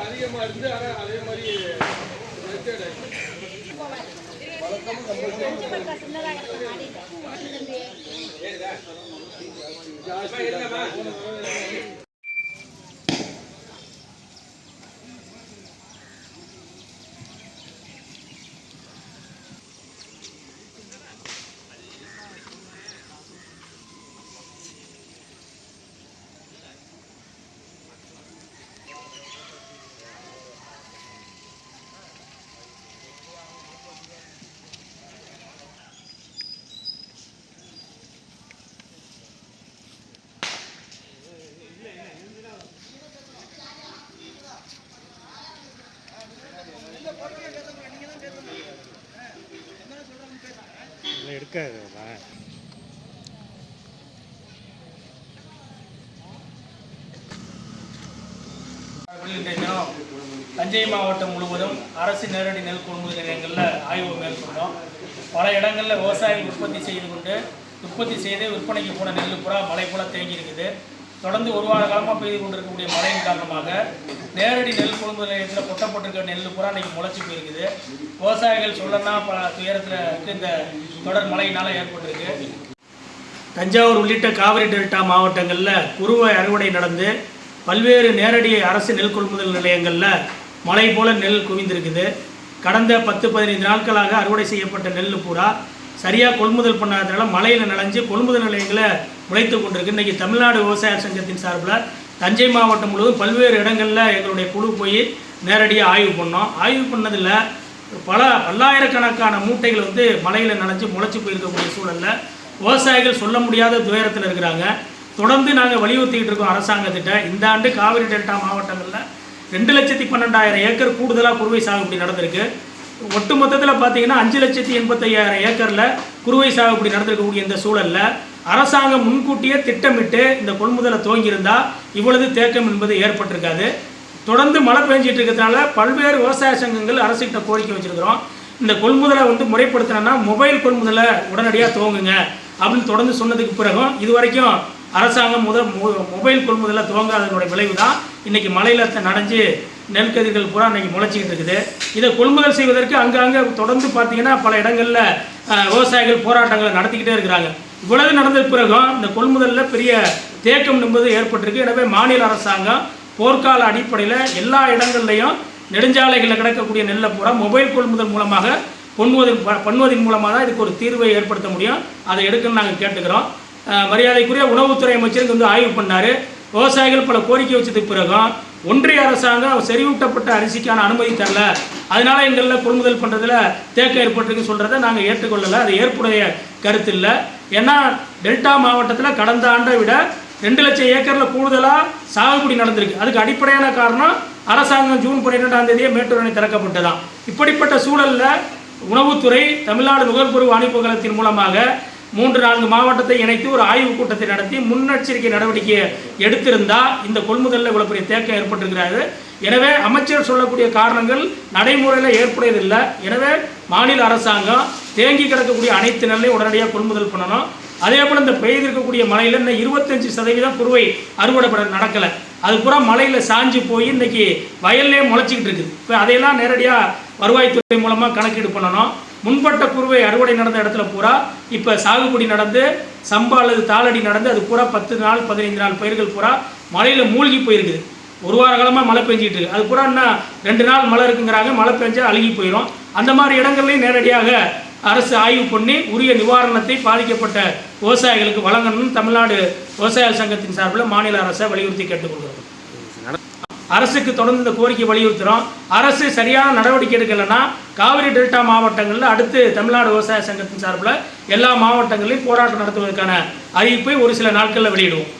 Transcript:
அதிகமா இருந்து ஆனா அதே மாதிரி இல்லை எடுக்காது அதான் தஞ்சை மாவட்டம் முழுவதும் அரசு நேரடி நெல் கொள்முதல் நிலையங்களில் ஆய்வு மேற்கொண்டோம். பல இடங்களில் விவசாயிகள் உற்பத்தி செய்து கொண்டு உற்பத்தி செய்து விற்பனைக்கு போன நெல் புறா மழை போல தேங்கி இருக்குது. தொடர்ந்து ஒரு வார காலமாக பெய்து கொண்டிருக்கக்கூடிய மழையின் காரணமாக நேரடி நெல் கொள்முதல் நிலையத்தில் கொட்டப்பட்டிருக்க நெல் புறா இன்னைக்கு முளைச்சி போயிருக்குது. விவசாயிகள் சொல்லனா பல துயரத்தில் இந்த தொடர் மழையினால் ஏற்பட்டிருக்கு. தஞ்சாவூர் உள்ளிட்ட காவிரி டெல்டா மாவட்டங்களில் குறுவை அறுவடை நடந்து பல்வேறு நேரடி அரசு நெல் கொள்முதல் நிலையங்களில் மழை போல நெல் குவிந்திருக்குது. கடந்த பத்து பதினைந்து நாட்களாக அறுவடை செய்யப்பட்ட நெல் பூரா சரியாக கொள்முதல் பண்ணாதனால மழையில் நனைஞ்சு கொள்முதல் நிலையங்களை உழைத்து கொண்டிருக்கு. இன்றைக்கி தமிழ்நாடு விவசாய சங்கத்தின் சார்பில் தஞ்சை மாவட்டம் முழுவதும் பல்வேறு இடங்களில் எங்களுடைய குழு போய் நேரடியாக ஆய்வு பண்ணோம். ஆய்வு பண்ணதில் பல பல்லாயிரக்கணக்கான மூட்டைகள் வந்து மலையில் நனைஞ்சு முளைச்சி போயிருக்கக்கூடிய சூழலில் விவசாயிகள் சொல்ல முடியாத துயரத்தில் இருக்கிறாங்க. தொடர்ந்து நாங்கள் வலியுறுத்திக்கிட்டு இருக்கோம் அரசாங்கத்திட்ட. இந்த ஆண்டு காவிரி டெல்டா மாவட்டங்களில் ரெண்டு லட்சத்தி பன்னெண்டாயிரம் ஏக்கர் கூடுதலாக குறுவை சாகுபடி நடந்திருக்கு. ஒட்டு மொத்தத்தில் பார்த்தீங்கன்னா அஞ்சு லட்சத்தி எண்பத்தையாயிரம் ஏக்கரில் குறுவை சாகுபடி நடந்திருக்கக்கூடிய இந்த சூழலில் அரசாங்கம் முன்கூட்டியே திட்டமிட்டு இந்த கொள்முதலை துவங்கியிருந்தால் இவ்வளவு தேக்கம் என்பது ஏற்பட்டிருக்காது. தொடர்ந்து மழை பெஞ்சிட்டு இருக்கிறதுனால பல்வேறு விவசாய சங்கங்கள் அரசுகிட்ட கோரிக்கை வச்சிருக்கிறோம். இந்த கொள்முதலை வந்து முறைப்படுத்தினா மொபைல் கொள்முதலை உடனடியாக துவங்குங்க அப்படின்னு தொடர்ந்து சொன்னதுக்கு பிறகும் இது வரைக்கும் அரசாங்கம் முதல் மொ- மொபைல் கொள்முதலை துவங்காததனுடைய விளைவு தான் இன்னைக்கு மழையில் நனைஞ்சு நெல்கதிர்கள் பூரா இன்னைக்கு முளைச்சிக்கிட்டு இருக்குது. இதை கொள்முதல் செய்வதற்கு அங்கங்கே தொடர்ந்து பார்த்தீங்கன்னா பல இடங்களில் விவசாயிகள் போராட்டங்களை நடத்திக்கிட்டே இருக்கிறாங்க. இவ்வளவு நடந்த பிறகும் இந்த கொள்முதலில் பெரிய தேக்கம் என்பது ஏற்பட்டிருக்கு. எனவே மாநில அரசாங்கம் போர்க்கால அடிப்படையில் எல்லா இடங்கள்லையும் நெடுஞ்சாலைகளில் கிடக்கக்கூடிய நெல்லை பூரா மொபைல் கொள்முதல் மூலமாக பொன்வதன் ப- பண்ணுவதன் மூலமாக தான் இதுக்கு ஒரு தீர்வை ஏற்படுத்த முடியும். அதை எடுக்கணும்னு நாங்கள் கேட்டுக்கிறோம். மரியாதைக்குரிய உணவுத்துறை அமைச்சர் வந்து ஆய்வு பண்ணார். விவசாயிகள் பல கோரிக்கை வச்சதுக்கு பிறகும் ஒன்றிய அரசாங்கம் செறிவூட்டப்பட்ட அரிசிக்கான அனுமதி தரல. அதனால எங்களில் கொள்முதல் பண்ணுறதுல தேக்கம் ஏற்பட்டிருக்குன்னு சொல்கிறத நாங்கள் ஏற்றுக்கொள்ளலை. அது ஏற்புடைய கருத்து இல்லை ஏன்னா டெல்டா மாவட்டத்தில் கடந்த ஆண்டை விட ரெண்டு லட்சம் ஏக்கரில் கூடுதலாக சாகுபடி நடந்திருக்கு. அதுக்கு அடிப்படையான காரணம் அரசாங்கம் ஜூன் பன்னிரெண்டாம் தேதியே மேட்டூர் அணை திறக்கப்பட்டதான் இப்படிப்பட்ட சூழலில் உணவுத்துறை தமிழ்நாடு நுகர்பொருள் வாணிபு கழகத்தின் மூலமாக மூன்று நான்கு மாவட்டத்தை இணைத்து ஒரு ஆய்வுக் கூட்டத்தை நடத்தி முன்னெச்சரிக்கை நடவடிக்கையை எடுத்திருந்தால் இந்த கொள்முதலில் இவ்வளோ பெரிய தேக்கம் ஏற்பட்டிருக்கிறாரு எனவே அமைச்சர் சொல்லக்கூடிய காரணங்கள் நடைமுறையில் ஏற்புடையதில்லை. எனவே மாநில அரசாங்கம் தேங்கி கிடக்கக்கூடிய அனைத்து நெல்லையும் உடனடியாக கொள்முதல் பண்ணணும். அதே போல் இந்த பெய்திருக்கக்கூடிய மழையில் இன்னும் இருபத்தஞ்சு சதவீதம் குறுவை அறுவடை நடக்கலை. அது பூரா மழையில் சாஞ்சு போய் இன்னைக்கு வயல்லே முளைச்சிக்கிட்டு இருக்குது. இப்போ அதையெல்லாம் நேரடியாக வருவாய்த்துறை மூலமாக கணக்கீடு பண்ணணும். முன்பட்ட குறுவை அறுவடை நடந்த இடத்துல பூரா இப்போ சாகுபடி நடந்து சம்பா அல்லது தாளடி நடந்து அது பூரா பத்து நாள் பதினைந்து நாள் பயிர்கள் பூரா மழையில் மூழ்கி போயிருக்குது. ஒரு வார காலமாக மழை பெஞ்சிட்டு இருக்கு. அது பூரா இன்னும் ரெண்டு நாள் மழை இருக்குங்கிறாங்க மழை பெஞ்சால் அழுகி போயிடும் அந்த மாதிரி இடங்கள்லையும் நேரடியாக அரசு ஆய்வு பண்ணி உரிய நிவாரணத்தை பாதிக்கப்பட்ட விவசாயிகளுக்கு வழங்கணும்னு தமிழ்நாடு விவசாய சங்கத்தின் சார்பில் மாநில அரசை வலியுறுத்தி கேட்டுக்கொள்கிறோம். அரசுக்கு தொடர்ந்து இந்த கோரிக்கை வலியுறுத்துகிறோம் அரசு சரியான நடவடிக்கை எடுக்கலைன்னா காவிரி டெல்டா மாவட்டங்களில் அடுத்து தமிழ்நாடு விவசாய சங்கத்தின் சார்பில் எல்லா மாவட்டங்களிலும் போராட்டம் நடத்துவதற்கான அறிவிப்பை ஒரு சில நாட்களில் வெளியிடுவோம்.